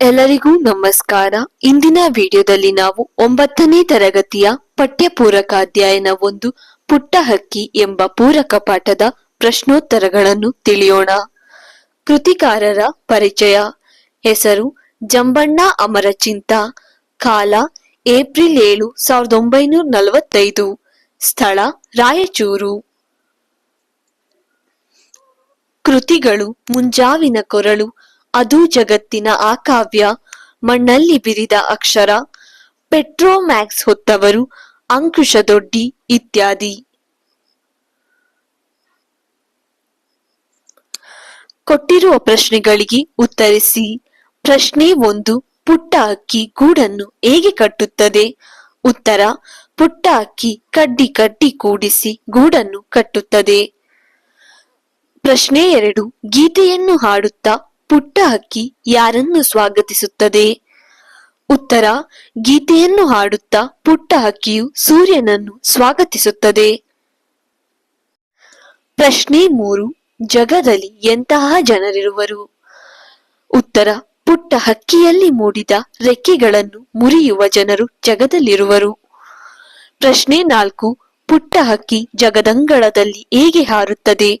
ಎಲ್ಲರಿಗೂ ನಮಸ್ಕಾರ. ಇಂದಿನ ವಿಡಿಯೋದಲ್ಲಿ ನಾವು ಒಂಬತ್ತನೇ ತರಗತಿಯ ಪಠ್ಯಪೂರಕ ಅಧ್ಯಯನ ಒಂದು ಪುಟ್ಟ ಹಕ್ಕಿ ಎಂಬ ಪೂರಕ ಪಾಠದ ಪ್ರಶ್ನೋತ್ತರಗಳನ್ನು ತಿಳಿಯೋಣ. ಕೃತಿಕಾರರ ಪರಿಚಯ. ಹೆಸರು ಜಂಬಣ್ಣ ಅಮರಚಿಂತ. ಕಾಲ ಏಪ್ರಿಲ್ ಏಳು, ಸಾವಿರದ ಒಂಬೈನೂರ ನಲವತ್ತೈದು. ಸ್ಥಳ ರಾಯಚೂರು. ಕೃತಿಗಳು ಮುಂಜಾವಿನ ಕೊರಳು ಅದು ಜಗತ್ತಿನ ಆ ಕಾವ್ಯ ಮಣ್ಣಲ್ಲಿ ಬಿರಿದ ಅಕ್ಷರ, ಪೆಟ್ರೋಮ್ಯಾಕ್ಸ್ ಹೊತ್ತವರು, ಅಂಕುಶ ದೊಡ್ಡಿ ಇತ್ಯಾದಿ. ಕೊಟ್ಟಿರುವ ಪ್ರಶ್ನೆಗಳಿಗೆ ಉತ್ತರಿಸಿ, ಪ್ರಶ್ನೆ ಒಂದು, ಪುಟ್ಟ ಅಕ್ಕಿ ಗೂಡನ್ನು ಹೇಗೆ ಕಟ್ಟುತ್ತದೆ? ಉತ್ತರ, ಪುಟ್ಟ ಅಕ್ಕಿ ಕಡ್ಡಿ ಕಡ್ಡಿ ಕೂಡಿಸಿ ಗೂಡನ್ನು ಕಟ್ಟುತ್ತದೆ. ಪ್ರಶ್ನೆ ಎರಡು, ಗೀತೆಯನ್ನು ಹಾಡುತ್ತಾ ಪುಟ್ಟ ಹಕ್ಕಿ ಯಾರನ್ನು ಸ್ವಾಗತಿಸುತ್ತದೆ? ಉತ್ತರ, ಗೀತೆಯನ್ನು ಹಾಡುತ್ತಾ ಪುಟ್ಟ ಹಕ್ಕಿಯು ಸೂರ್ಯನನ್ನು ಸ್ವಾಗತಿಸುತ್ತದೆ. ಪ್ರಶ್ನೆ ಮೂರು, ಜಗದಲ್ಲಿ ಎಂತಹ ಜನರಿರುವರು? ಉತ್ತರ ಪುಟ್ಟ ಹಕ್ಕಿಯಲ್ಲಿ ಮೂಡಿದ ರೆಕ್ಕೆಗಳನ್ನು ಮುರಿಯುವ ಜನರು ಜಗದಲ್ಲಿರುವರು. ಪ್ರಶ್ನೆ ನಾಲ್ಕು ಪುಟ್ಟ ಹಕ್ಕಿ ಜಗದಂಗಳದಲ್ಲಿ ಹೇಗೆ ಹಾರುತ್ತದೆ?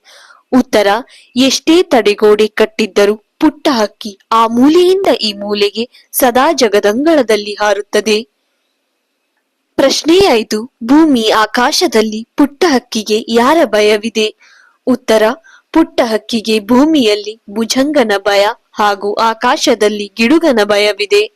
ಉತ್ತರ, ಎಷ್ಟೇ ತಡೆಗೋಡೆ ಕಟ್ಟಿದ್ದರೂ ಪುಟ್ಟ ಹಕ್ಕಿ ಆ ಮೂಲೆಯಿಂದ ಈ ಮೂಲೆಗೆ ಸದಾ ಜಗದಂಗಳದಲ್ಲಿ ಹಾರುತ್ತದೆ. ಪ್ರಶ್ನೆ ಐದು, ಭೂಮಿ ಆಕಾಶದಲ್ಲಿ ಪುಟ್ಟ ಹಕ್ಕಿಗೆ ಯಾರ ಭಯವಿದೆ? ಉತ್ತರ ಪುಟ್ಟ ಹಕ್ಕಿಗೆ ಭೂಮಿಯಲ್ಲಿ ಭುಜಂಗನ ಭಯ ಹಾಗೂ ಆಕಾಶದಲ್ಲಿ ಗಿಡುಗನ ಭಯವಿದೆ.